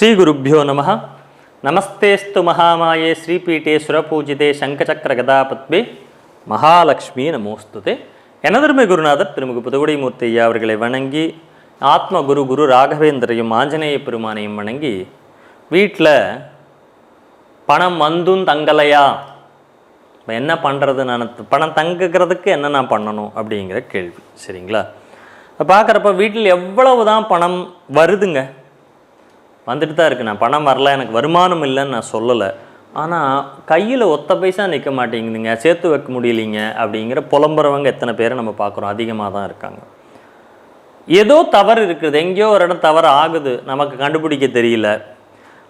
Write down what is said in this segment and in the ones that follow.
ஸ்ரீகுருப்போ நம. நமஸ்தேஸ்து மகாமாயே ஸ்ரீபீட்டே சுரபூஜிதே சங்கச்சக்கர கதாபத்மே. மகாலட்சுமி நமோஸ்துதே. எனதருமை குருநாதர் திருமுக புதுகுடிமூர்த்தி ஐயா அவர்களை வணங்கி ஆத்ம குரு குரு ராகவேந்திரையும் ஆஞ்சநேய பெருமானையும் வணங்கி வீட்டில் பணம் வந்தும் தங்கலையா? இப்போ என்ன பண்ணுறது நான் பணம் தங்குக்கிறதுக்கு என்ன நான் பண்ணணும் அப்படிங்கிற கேள்வி. சரிங்களா? இப்போ பார்க்குறப்ப வீட்டில் எவ்வளவு தான் பணம் வருதுங்க? வந்துட்டு தான் இருக்கு. நான் பணம் வரல எனக்கு வருமானம் இல்லைன்னு நான் சொல்லலை. ஆனால் கையில் ஒத்த பைசா நிற்க மாட்டேங்குதுங்க. சேர்த்து வைக்க முடியலைங்க அப்படிங்கிற புலம்புறவங்க எத்தனை பேரை நம்ம பார்க்குறோம்? அதிகமாக தான் இருக்காங்க. ஏதோ தவறு இருக்குது. எங்கேயோ ஒரு இடம் தவறு ஆகுது. நமக்கு கண்டுபிடிக்க தெரியல.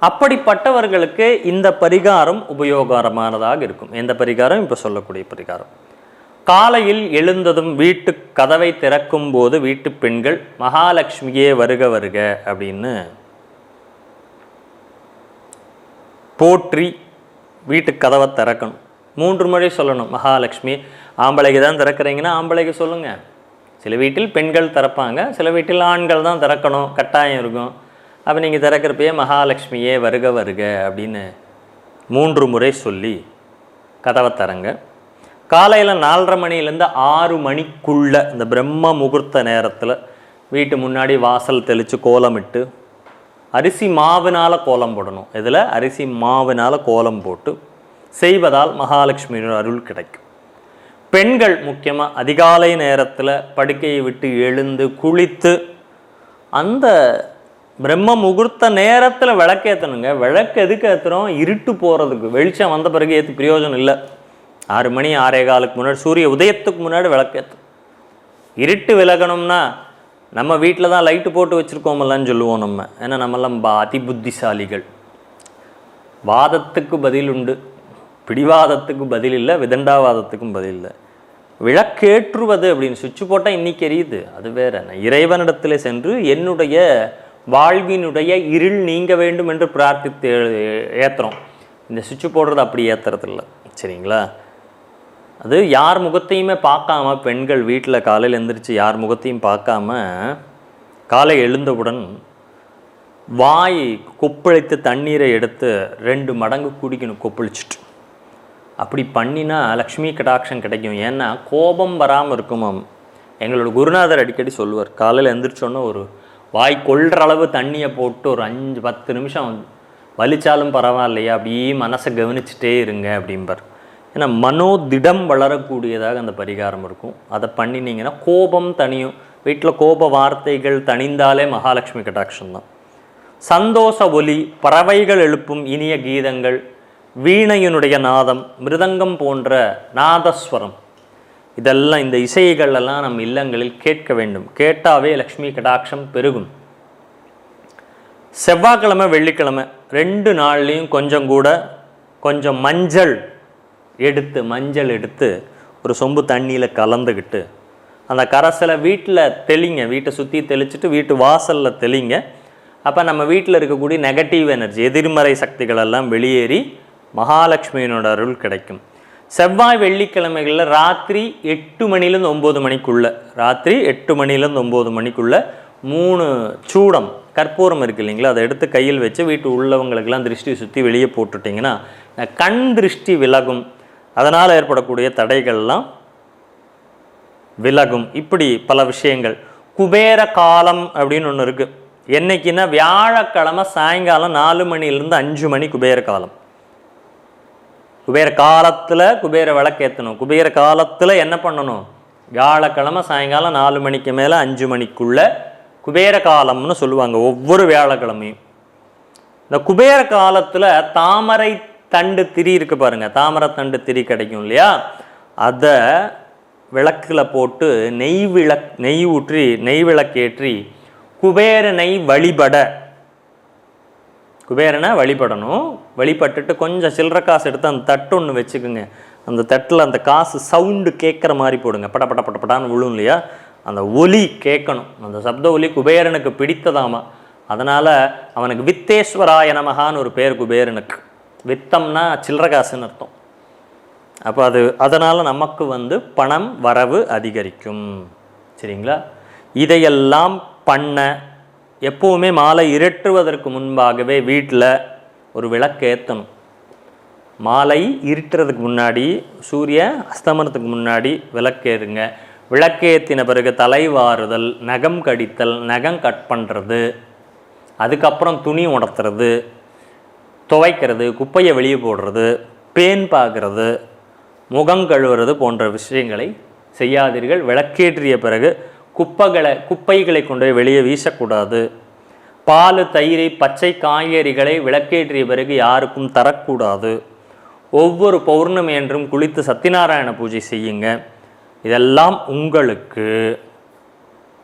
அப்படிப்பட்டவர்களுக்கு இந்த பரிகாரம் உபயோகமானதாக இருக்கும். எந்த பரிகாரம்? இப்போ சொல்லக்கூடிய பரிகாரம். காலையில் எழுந்ததும் வீட்டு கதவை திறக்கும் போது வீட்டு பெண்கள் மகாலட்சுமியே வருக வருக அப்படின்னு போற்றி வீட்டு கதவை திறக்கணும். மூன்று முறை சொல்லணும். மகாலட்சுமி ஆம்பளைக்கு தான் திறக்கிறீங்கன்னா ஆம்பளைக்கு சொல்லுங்கள் சில வீட்டில் பெண்கள் திறப்பாங்க. சில வீட்டில் ஆண்கள் தான் திறக்கணும். கட்டாயம் இருக்கும். அப்போ நீங்கள் திறக்கிறப்பயே மகாலட்சுமியே வருக வருக அப்படின்னு மூன்று முறை சொல்லி கதவை திறங்க. காலையில் நாலரை மணிலேருந்து ஆறு மணிக்குள்ளே இந்த பிரம்ம முகூர்த்த நேரத்தில் வீட்டு முன்னாடி வாசல் தெளித்து கோலமிட்டு அரிசி மாவினால் கோலம் போடணும். இதில் அரிசி மாவினால் கோலம் போட்டு செய்வதால் மகாலட்சுமியோட அருள் கிடைக்கும். பெண்கள் முக்கியமாக அதிகாலை நேரத்தில் படுக்கையை விட்டு எழுந்து குளித்து அந்த பிரம்ம முகூர்த்த நேரத்தில் விளக்கேற்றணுங்க விளக்கு எதுக்கு ஏற்றுறோம் இருட்டு போகிறதுக்கு வெளிச்சம் வந்த பிறகு ஏற்று பிரயோஜனம் இல்லை. ஆறு மணி ஆறே காலுக்கு முன்னாடி சூரிய உதயத்துக்கு முன்னாடி விளக்கேற்றும் இருட்டு விலகணும்னா நம்ம வீட்டில் தான் லைட்டு போட்டு வச்சுருக்கோமல்லன்னு சொல்லுவோம் நம்ம. ஏன்னா நம்மெல்லாம் பா அதி புத்திசாலிகள் வாதத்துக்கு பதில் உண்டு. பிடிவாதத்துக்கு பதில் இல்லை விதண்டாவாதத்துக்கும் பதில் இல்லை. விளக்கேற்றுவது அப்படின்னு சுவிட்ச் போட்டால் இன்னைக்கு எரியுது. அது வேற. நான் இறைவனிடத்தில் சென்று என்னுடைய வாழ்வினுடைய இருள் நீங்க வேண்டும் என்று பிரார்த்தித்து ஏற்றுறோம் இந்த சுவிட்ச் போடுறது அப்படி ஏற்றுறதில்ல சரிங்களா? அது யார் முகத்தையுமே பார்க்காம பெண்கள் வீட்டில் காலையில் எழுந்திரிச்சு யார் முகத்தையும் பார்க்காம காலை எழுந்தவுடன் வாய் கொப்பளித்து தண்ணீரை எடுத்து ரெண்டு மடங்கு குடிக்கணும் கொப்பளிச்சுட்டு. அப்படி பண்ணினா லக்ஷ்மி கடாட்சம் கிடைக்கும். ஏன்னா கோபம் வராமல் இருக்குமாம் எங்களோட குருநாதர் அடிக்கடி சொல்லுவார் காலையில் எழுந்திரிச்சோன்னே ஒரு வாய் கொள்கிற அளவு தண்ணியை போட்டு ஒரு அஞ்சு பத்து நிமிஷம் வலிச்சாலும் பரவாயில்லையா? அப்படியே மனசை கவனிச்சுட்டே இருங்க அப்படிம்பார். ஏன்னா மனோதிடம் வளரக்கூடியதாக அந்த பரிகாரம் இருக்கும். அதை பண்ணினீங்கன்னா கோபம் தனியும் வீட்டில் கோப வார்த்தைகள் தணிந்தாலே மகாலட்சுமி கட்டாட்சம் தான் சந்தோஷ ஒலி பறவைகள் எழுப்பும் இனிய கீதங்கள் வீணையினுடைய நாதம் மிருதங்கம் போன்ற நாதஸ்வரம். இதெல்லாம் இந்த இசைகள் எல்லாம் நம் இல்லங்களில் கேட்க வேண்டும். கேட்டாவே லக்ஷ்மி கடாட்சம் பெருகும். செவ்வாய்க்கிழமை வெள்ளிக்கிழமை ரெண்டு நாள்லேயும் கொஞ்சம் கூட கொஞ்சம் மஞ்சள் எடுத்து மஞ்சள் எடுத்து ஒரு சொம்பு தண்ணியில் கலந்துக்கிட்டு அந்த கரைசலை வீட்டில் தெளிங்க. வீட்டை சுற்றி தெளிச்சிட்டு வீட்டு வாசலில் தெளிங்க. அப்போ நம்ம வீட்டில் இருக்கக்கூடிய நெகட்டிவ் எனர்ஜி எதிர்மறை சக்திகள் எல்லாம் வெளியேறி மகாலட்சுமியினோட அருள் கிடைக்கும். செவ்வாய் வெள்ளிக்கிழமைகளில் ராத்திரி எட்டு மணிலேருந்து ஒம்பது மணிக்குள்ளே ராத்திரி எட்டு மணிலேருந்து ஒம்பது மணிக்குள்ளே மூணு சூடம் கற்பூரம் இருக்கு இல்லைங்களா? அதை எடுத்து கையில் வச்சு வீட்டு உள்ளவங்களுக்கெல்லாம் திருஷ்டி சுற்றி வெளியே போட்டுட்டிங்கன்னா கண் திருஷ்டி விலகும். அதனால் ஏற்படக்கூடிய தடைகள்லாம் விலகும். இப்படி பல விஷயங்கள். குபேர காலம் அப்படின்னு ஒன்று இருக்குது என்னைக்குன்னா வியாழக்கிழமை சாயங்காலம் நாலு மணிலேருந்து அஞ்சு மணி குபேர காலம். குபேர காலத்தில் குபேர விளக்கேற்றணும் குபேர காலத்தில் என்ன பண்ணணும்? வியாழக்கிழமை சாயங்காலம் நாலு மணிக்கு மேலே அஞ்சு மணிக்குள்ள குபேர காலம்னு சொல்லுவாங்க ஒவ்வொரு வியாழக்கிழமையும். இந்த குபேர காலத்தில் தாமரை தண்டு திரி இருக்கு பாருங்கள் தாமரை தண்டு திரி கிடைக்கும் இல்லையா? அதை விளக்கில் போட்டு நெய் விளக் நெய் ஊற்றி நெய் விளக்கேற்றி குபேரனை வழிபட. குபேரனை வழிபடணும். வழிபட்டுட்டு கொஞ்சம் சில்லற காசு எடுத்து அந்த தட்டு ஒன்று வச்சுக்குங்க. அந்த தட்டில் அந்த காசு சவுண்டு கேட்குற மாதிரி போடுங்க. பட பட பட படான்னு விழும் இல்லையா? அந்த ஒலி கேட்கணும். அந்த சப்த ஒலி குபேரனுக்கு பிடித்ததாமா. அதனால் அவனுக்கு வித்தேஸ்வராய நமகான்னு ஒரு பேர் குபேரனுக்கு. வித்தம்னா சில்லற காசுன்னு அர்த்தம். அப்போ அது அதனால் நமக்கு வந்து பணம் வரவு அதிகரிக்கும். சரிங்களா? இதையெல்லாம் பண்ண எப்போவுமே மாலை இருட்டுவதற்கு முன்பாகவே வீட்டில் ஒரு விளக்கு ஏற்றணும் மாலை இருட்டுறதுக்கு முன்னாடி சூரிய அஸ்தமனத்துக்கு முன்னாடி விளக்கேறுங்க விளக்கேற்றின பிறகு தலைவாறுதல் நகம் கடித்தல் நகம் கட் பண்ணுறது அதுக்கப்புறம் துணி உணர்த்துறது துவைக்கிறது குப்பையை வெளியே போடுறது பேன் பார்க்கறது முகம் கழுவுறது போன்ற விஷயங்களை செய்யாதீர்கள். விளக்கேற்றிய பிறகு குப்பைகளை குப்பைகளை கொண்டு போய் வெளியே வீசக்கூடாது. பால் தயிரை பச்சை காய்கறிகளை விளக்கேற்றிய பிறகு யாருக்கும் தரக்கூடாது. ஒவ்வொரு பௌர்ணமி என்றும் குளித்து சத்யநாராயண பூஜை செய்யுங்க. இதெல்லாம் உங்களுக்கு.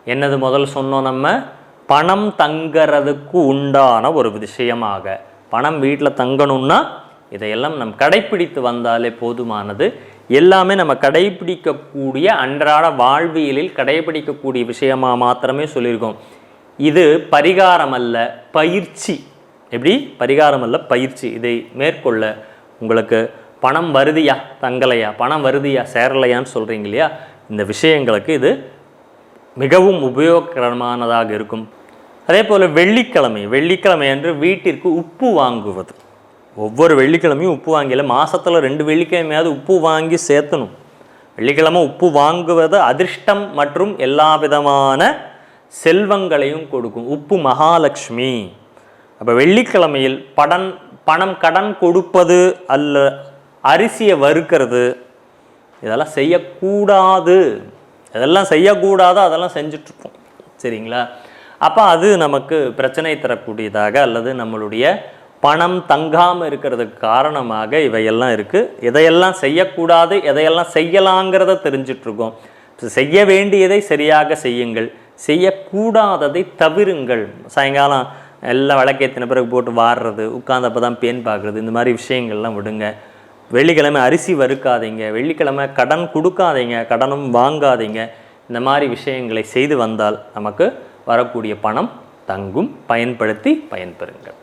என்னது முதல் சொன்னோம் நம்ம? பணம் தங்கிறதுக்கு உண்டான ஒரு விஷயமாக. பணம் வீட்டில் தங்கணும்னா இதையெல்லாம் நம் கடைப்பிடித்து வந்தாலே போதுமானது. எல்லாமே நம்ம கடைப்பிடிக்கக்கூடிய அன்றாட வாழ்வியலில் கடைப்பிடிக்கக்கூடிய விஷயமா மாத்திரமே சொல்லியிருக்கோம். இது பரிகாரம் அல்ல பயிற்சி. எப்படி? பரிகாரம் அல்ல பயிற்சி. இதை மேற்கொள்ள உங்களுக்கு பணம் வருதியா? தங்கலையா? பணம் வருதியா? சேரலையான்னு சொல்கிறீங்க இல்லையா? இந்த விஷயங்களுக்கு இது மிகவும் உபயோககரமானதாக இருக்கும். அதே போல் வெள்ளிக்கிழமை வெள்ளிக்கிழமை அன்று வீட்டிற்கு உப்பு வாங்குவது. ஒவ்வொரு வெள்ளிக்கிழமையும் உப்பு வாங்கல மாதத்தில் ரெண்டு வெள்ளிக்கிழமையாவது உப்பு வாங்கி சேர்த்தணும். வெள்ளிக்கிழமை உப்பு வாங்குவது அதிர்ஷ்டம் மற்றும் எல்லா விதமான செல்வங்களையும் கொடுக்கும். உப்பு மகாலட்சுமி. அப்போ வெள்ளிக்கிழமையில் படன் பணம் கடன் கொடுப்பது அல்ல அரிசியை வறுக்கிறது. இதெல்லாம் செய்யக்கூடாது. இதெல்லாம் செய்யக்கூடாது அதெல்லாம் செஞ்சுட்ருப்போம் சரிங்களா? அப்போ அது நமக்கு பிரச்சனை தரக்கூடியதாக அல்லது நம்மளுடைய பணம் தங்காமல் இருக்கிறதுக்கு காரணமாக இவையெல்லாம் இருக்குது எதையெல்லாம் செய்யக்கூடாது எதையெல்லாம் செய்யலாங்கிறத தெரிஞ்சிட்ருக்கோம். செய்ய வேண்டியதை சரியாக செய்யுங்கள். செய்யக்கூடாததை தவிருங்கள். சாயங்காலம் எல்லாம் விளக்கேற்றின பிறகு போட்டு வாடுறது உட்காந்தப்போ தான் பேன் பார்க்குறது இந்த மாதிரி விஷயங்கள்லாம் விடுங்க. வெள்ளிக்கிழமை அரிசி வறுக்காதீங்க. வெள்ளிக்கிழமை கடன் கொடுக்காதீங்க. கடனும் வாங்காதீங்க. இந்த மாதிரி விஷயங்களை செய்து வந்தால் நமக்கு வரக்கூடிய பணம் தங்கும். பயன்படுத்தி பயன்பெறுங்கள்.